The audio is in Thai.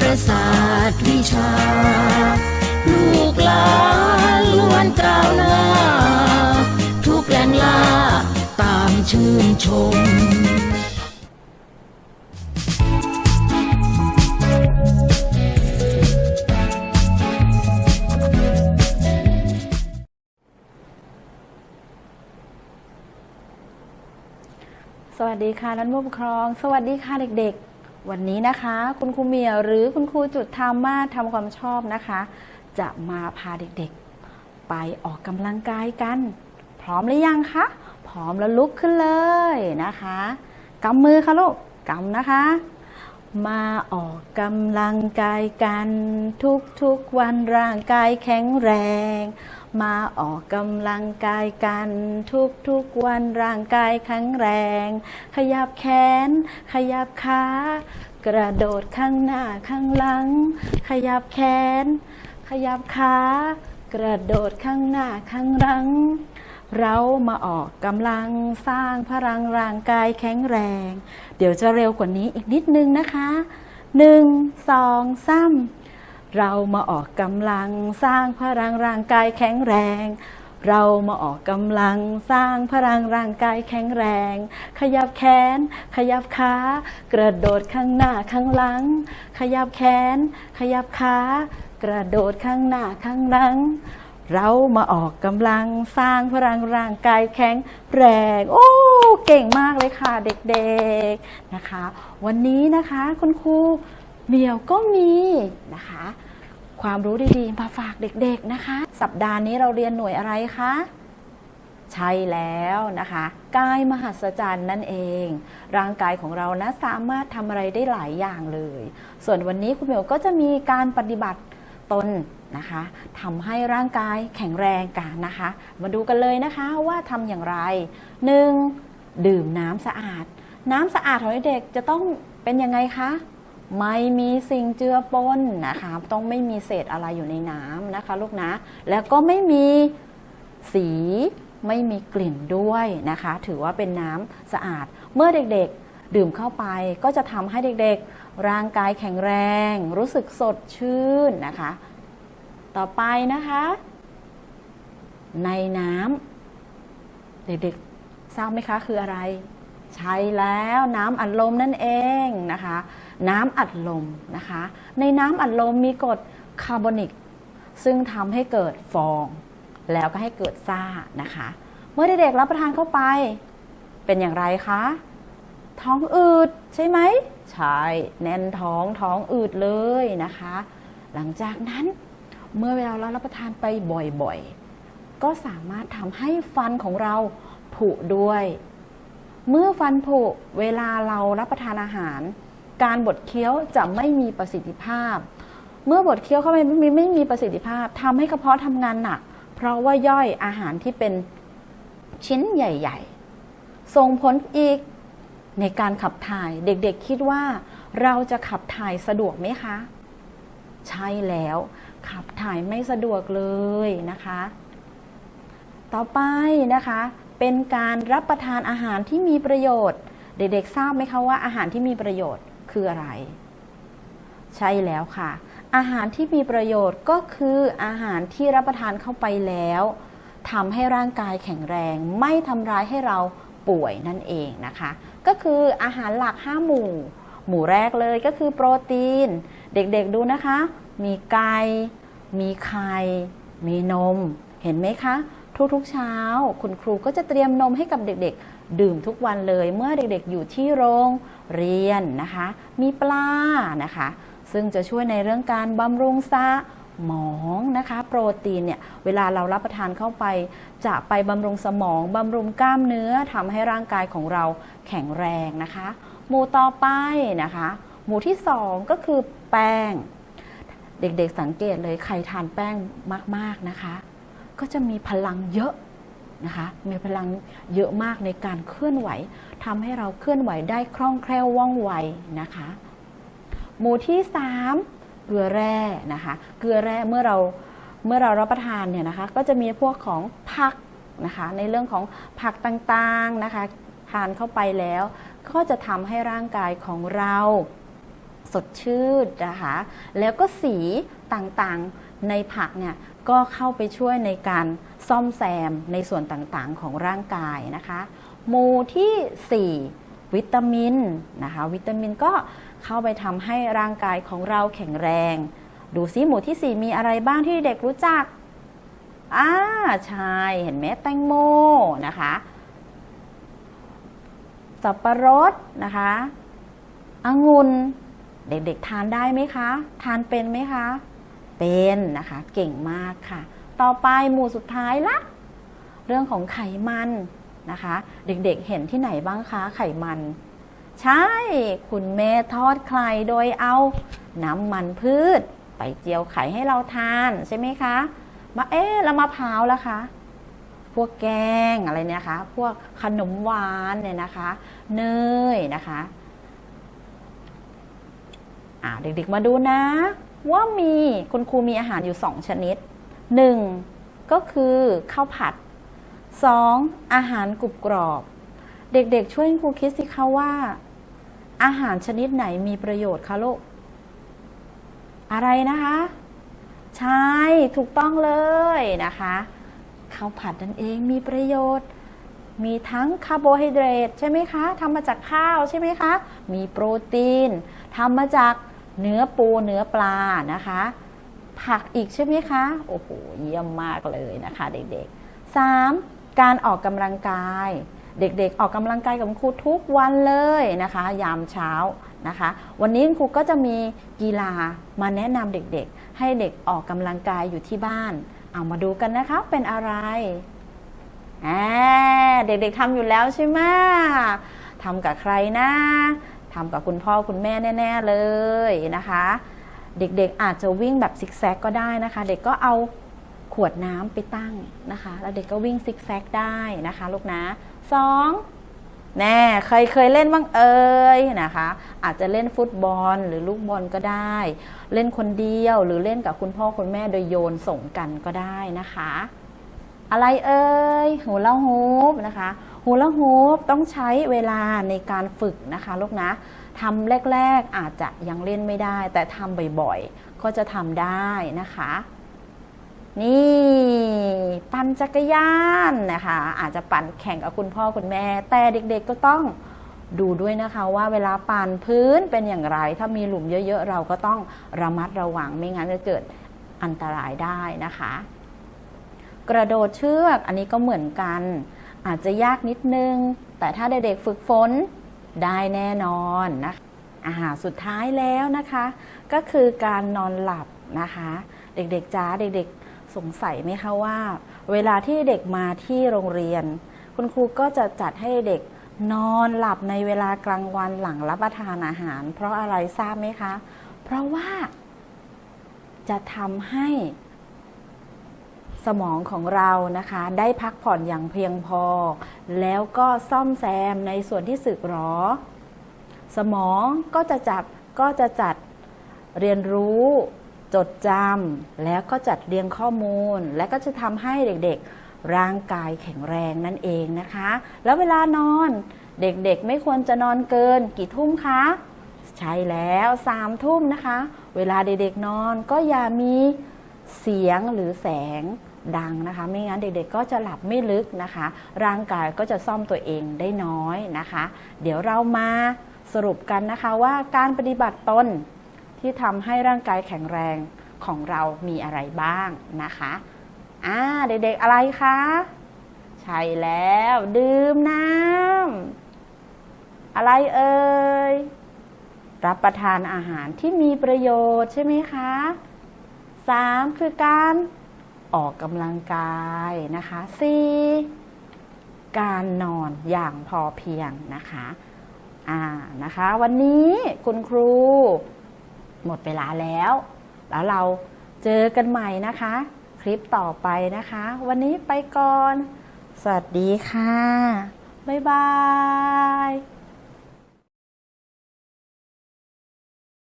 ประสาทวิชา ลูกหลานล้วนก้าวหน้า ทุกแรงล่าตามชื่นชมสวัสดีค่ะท่านผู้ปกครอง สวัสดีค่ะเด็กๆ วันนี้นะคะ คุณครูเมียหรือคุณครูจุดธรรมาทำความชอบนะคะ จะมาพาเด็กๆ ไปออกกำลังกายกัน พร้อมหรือยังคะพร้อมแล้วลุกขึ้นเลยนะคะกำมือค่ะลูกกำนะคะ มาออกกำลังกายกัน ทุกๆวันร่างกายแข็งแรง มาออกกำลังกายกันทุกๆวันร่างกายแข็งแรง ขยับแขน ขยับขากระโดดข้างหน้าข้างหลัง ขยับแขน ขยับขากระโดดข้างหน้าข้างหลัง เรามาออกกำลังสร้างพลังร่างกายแข็งแรง เดี๋ยวจะเร็วกว่านี้อีกนิดนึงนะคะหนึ่งสองสาม เรามาออกกำลังสร้างพลังร่างกายแข็งแรง เรามาออกกำลังสร้างพลังร่างกายแข็งแรง ขยับแขน ขยับขากระโดดข้างหน้าข้างหลัง ขยับแขน ขยับขากระโดดข้างหน้าข้างหลัง เรามาออกกำลังสร้างพลังร่างกายแข็งแรง โอ้เก่งมากเลยค่ะเด็กๆนะคะ วันนี้นะคะคุณครู เหมียวก็มีนะคะ ความรู้ดีๆ มาฝากเด็กๆนะคะ สัปดาห์นี้เราเรียนหน่วยอะไรคะใช่แล้วนะคะกายมหัศจรรย์นั่นเอง ร่างกายของเรานะสามารถทำอะไรได้หลายอย่างเลย ส่วนวันนี้คุณเหมียวก็จะมีการปฏิบัติตนนะคะทำให้ร่างกายแข็งแรงกันนะคะ มาดูกันเลยนะคะว่าทำอย่างไร 1. ดื่มน้ำสะอาด น้ำสะอาดของเด็กจะต้องเป็นยังไงคะ ไม่มีสิ่งเจือปนนะคะต้องไม่มีเศษอะไรอยู่ในน้ำนะคะ ลูกนะ แล้วก็ไม่มีสีไม่มีกลิ่นด้วยนะคะ ถือว่าเป็นน้ำสะอาด เมื่อเด็กๆดื่มเข้าไปก็จะทำให้เด็กๆ ร่างกายแข็งแรง รู้สึกสดชื่นนะคะ ต่อไปนะคะ ในน้ำเด็กๆทราบไหมคะคืออะไร ใช่แล้วน้ำอัดลมนั่นเองนะคะ น้ำอัดลมนะคะ ในน้ำอัดลมมีกรดคาร์บอนิก ซึ่งทำให้เกิดฟอง แล้วก็ให้เกิดซ่านะคะ เมื่อเด็กๆรับประทานเข้าไป เป็นอย่างไรคะ ท้องอืดใช่ไหมใช่แน่นท้องท้องอืดเลยนะคะ หลังจากนั้นเมื่อเวลาเรารับประทานไปบ่อยๆ ก็สามารถทำให้ฟันของเราผุด้วย เมื่อฟันผุเวลาเรารับประทานอาหาร การบดเคี้ยวจะไม่มีประสิทธิภาพ เมื่อบดเคี้ยวเข้าไปไม่มีไม่มีประสิทธิภาพทำให้กระเพาะทำงานหนัก เพราะว่าย่อยอาหารที่เป็นชิ้นใหญ่ ๆ ส่งผลอีกในการขับถ่ายเด็กๆคิดว่าเราจะขับถ่ายสะดวกไหมคะ ใช่แล้ว ขับถ่ายไม่สะดวกเลยนะคะ ต่อไปนะคะ เป็นการรับประทานอาหารที่มีประโยชน์ เด็กๆทราบไหมคะว่าอาหารที่มีประโยชน์ คืออะไร ใช่แล้วค่ะ อาหารที่มีประโยชน์ก็คืออาหารที่รับประทานเข้าไปแล้วทำให้ร่างกายแข็งแรง ไม่ทำร้ายให้เราป่วยนั่นเองนะคะ ก็คืออาหารหลัก 5 หมู่ หมู่แรกเลยก็คือโปรตีน เด็กๆดูนะคะ มีไก่มีไข่มีนม เห็นไหมคะ ทุกๆเช้า คุณครูก็จะเตรียมนมให้กับเด็กๆ ดื่มทุกวันเลย เมื่อเด็กๆ อยู่ที่โรง เรียนนะคะ มีปลานะคะ ซึ่งจะช่วยในเรื่องการบำรุงสมองนะคะ โปรตีนเนี่ยเวลาเรารับประทานเข้าไป จะไปบำรุงสมองบำรุงกล้ามเนื้อทำให้ร่างกายของเราแข็งแรงนะคะ หมู่ต่อไปนะคะ หมู่ที่สองก็คือแป้ง เด็กๆสังเกตเลยใครทานแป้งมากๆนะคะ ก็จะมีพลังเยอะ นะคะ มีพลังเยอะมากในการเคลื่อนไหวทำให้เราเคลื่อนไหวได้คล่องแคล่วว่องไวนะคะ หมู่ที่ 3 เกลือแร่นะคะ เกลือแร่เมื่อเราเมื่อเรารับประทานเนี่ยนะคะ ก็จะมีพวกของผักนะคะ ในเรื่องของผักต่างๆนะคะทานเข้าไปแล้ว ก็จะทำให้ร่างกายของเราสดชื่นนะคะ แล้วก็สีต่างๆในผักเนี่ยก็เข้าไปช่วยในการ ซ่อมแซมในส่วนต่างๆของร่างกายนะคะ หมู่ที่ 4 วิตามินนะคะวิตามินก็เข้าไปทำให้ร่างกายของเราแข็งแรง ดูซิหมู่ที่ 4 มีอะไรบ้างที่เด็กรู้จักอ่าใช่เห็นไหมแตงโมนะคะสับปะรดนะคะองุ่นเด็กๆทานได้ไหมคะ ทานเป็นไหมคะ เป็นนะคะ เก่งมากค่ะ ต่อไปหมู่สุดท้ายละ เรื่องของไขมันนะคะ เด็กๆเห็นที่ไหนบ้างคะไขมัน ใช่ คุณแม่ทอดไข่โดยเอาน้ำมันพืช ไปเจียวไข่ให้เราทานใช่ไหมคะ มาเอ๊ะแล้วมะพร้าวล่ะคะพวกแกงอะไรเนี่ยนะคะ พวกขนมหวานเนี่ยนะคะ เนยนะคะอ่าเด็กๆมาดูนะ ว่ามีคุณครูมีอาหารอยู่สองชนิด หนึ่งก็คือข้าวผัดสองอาหารกรุบกรอบ เด็กๆ ช่วยครูคิดสิคะว่า อาหารชนิดไหนมีประโยชน์คะลูก อะไรนะคะ ใช่ถูกต้องเลยนะคะข้าวผัดนั่นเองมีประโยชน์ มีทั้งคาร์โบไฮเดรตใช่ไหมคะทำมาจากข้าวใช่ไหมคะ มีโปรตีนทำมาจากเนื้อปูเนื้อปลานะคะ ผักอีกใช่ไหมคะ โอ้โห เยี่ยมมากเลยนะคะ เด็กๆ 3. การออกกำลังกาย เด็กๆ ออกกำลังกายกับครูทุกวันเลยนะคะ ยามเช้านะคะ วันนี้ครูก็จะมีกีฬามาแนะนำเด็กๆ ให้เด็กออกกำลังกายอยู่ที่บ้าน เอามาดูกันนะคะ เป็นอะไรเด็กๆทำอยู่แล้วใช่ไหมทำกับใครนะทำกับคุณพ่อคุณแม่แน่ ๆ เลยนะคะ เด็กๆอาจจะวิ่งแบบซิกแซกก็ได้นะคะ เด็กก็เอาขวดน้ำไปตั้งนะคะ แล้วเด็กก็วิ่งซิกแซกได้นะคะ ลูกนะสองแน่เคยเคยเล่นบ้างเอ่ยนะคะ อาจจะเล่นฟุตบอลหรือลูกบอลก็ได้ เล่นคนเดียวหรือเล่นกับคุณพ่อคุณแม่โดยโยนส่งกันก็ได้นะคะ อะไรเอ่ยหูละฮูปนะคะหูละฮูปต้องใช้เวลาในการฝึกนะคะ ลูกนะ ทำแรก ๆอาจจะยังเล่นไม่ได้ แต่ทำบ่อยๆ ก็จะทำได้นะคะ นี่ปั่นจักรยานนะคะ อาจจะปั่นแข่งกับคุณพ่อคุณแม่ แต่เด็กๆก็ต้องดูด้วยนะคะว่าเวลาปั่นพื้นเป็นอย่างไร ถ้ามีหลุมเยอะๆ เราก็ต้องระมัดระวังไม่งั้นจะเกิดอันตรายได้นะคะ กระโดดเชือกอันนี้ก็เหมือนกัน อาจจะยากนิดนึง แต่ถ้าเด็กๆฝึกฝน ได้แน่นอนนะคะอาหารสุดท้ายแล้วนะคะ ก็คือการนอนหลับนะคะ เด็กๆจ้าเด็กๆสงสัยไหมคะว่า เวลาที่เด็กมาที่โรงเรียน คุณครูก็จะจัดให้เด็กนอนหลับในเวลากลางวันหลังรับประทานอาหาร เพราะอะไรทราบไหมคะ เพราะว่าจะทำให้ สมองของเรานะคะ ได้พักผ่อนอย่างเพียงพอ แล้วก็ซ่อมแซมในส่วนที่สึกหรอ สมองก็จะจับก็จะจัดเรียนรู้ จดจำแล้วก็จัดเรียงข้อมูล และก็จะทำให้เด็กๆ ร่างกายแข็งแรงนั่นเองนะคะ แล้วเวลานอนเด็กๆ ไม่ควรจะนอนเกินกี่ทุ่มคะใช่แล้วสามทุ่มนะคะ เวลาเด็กๆนอนก็อย่ามีเสียงหรือแสง ดังนะคะ ไม่งั้นเด็กๆก็จะหลับไม่ลึกนะคะ ร่างกายก็จะซ่อมตัวเองได้น้อยนะคะ เดี๋ยวเรามาสรุปกันนะคะว่าการปฏิบัติตนที่ทำให้ร่างกายแข็งแรงของเรามีอะไรบ้างนะคะอ่าเด็กๆอะไรคะใช่แล้ว ดื่มน้ำอะไรเอ่ยรับประทานอาหารที่มีประโยชน์ใช่ไหมคะ 3. คือการ ออกกำลังกายนะคะ 4. การนอนอย่างพอเพียงนะคะอ่านะคะ วันนี้คุณครูหมดเวลาแล้ว แล้วเราเจอกันใหม่นะคะ คลิปต่อไปนะคะ วันนี้ไปก่อน สวัสดีค่ะ บ๊ายบาย